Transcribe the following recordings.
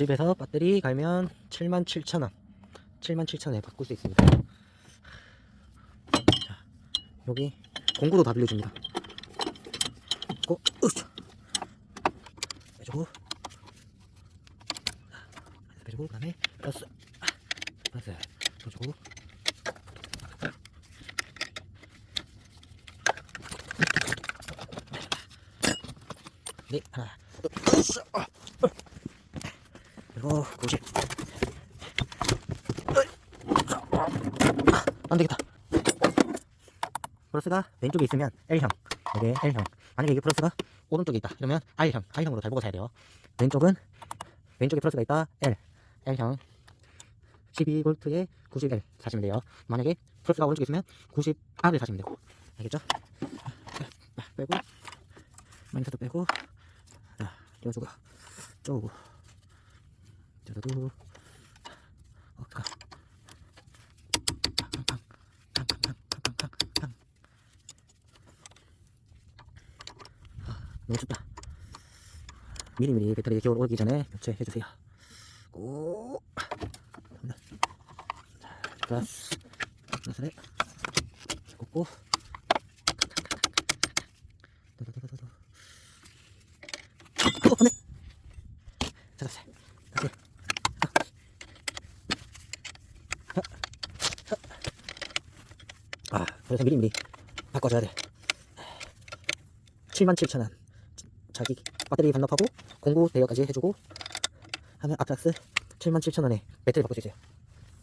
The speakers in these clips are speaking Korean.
집에서 배터리 갈면 77,000원. 77,000원에 바꿀 수 있습니다. 자 여기 공구도 다 빌려줍니다. 고 으쌰. 빼주고. 빼주고 그 다음에 플러스. 아, 플러스. 빼주고. 네 하나. 으쌰 아, 어. 그리고 90 안 되겠다. 플러스가 왼쪽에 있으면 L형, 여기 L형. 만약에 이게 플러스가 오른쪽에 있다. 이러면 R형, R형으로 잘 보고 사야 돼요. 왼쪽은 왼쪽에 플러스가 있다. L, L형. 12V에 90L 사시면 돼요. 만약에 플러스가 오른쪽에 있으면 90R을 사시면 되고. 알겠죠? 아, 빼고 마이너스도 빼고 자, 띄워주고 쪼고 띄워줘도 어, 잠깐 아, 너무 춥다. 미리미리 배터리 겨울 오기 전에 교체해 주세요. 오 자, 플러스. 플러스를 꽂고 도도도도도 어, 안돼 찾았어요 다시 아, 그래서 미리미리 바꿔줘야 돼. 77,000원. 자기 배터리 반납하고 공구 대여까지 해주고 하면 앞작스 77,000원에 배터리 바꿀 수 있어요.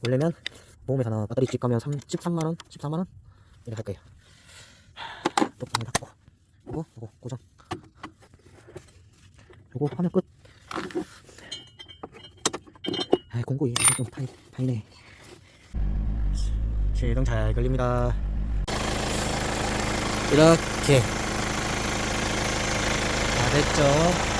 원래면 모험에서나 배터리 집 가면 3, 13만원, 14만원? 이렇게 할 거예요. 뚜껑을 닫고 그리고 요거 고정 요거 하면 끝. 아, 공구 이거 좀 파이, 파이네. 시동 잘 걸립니다. 이렇게 다 됐죠?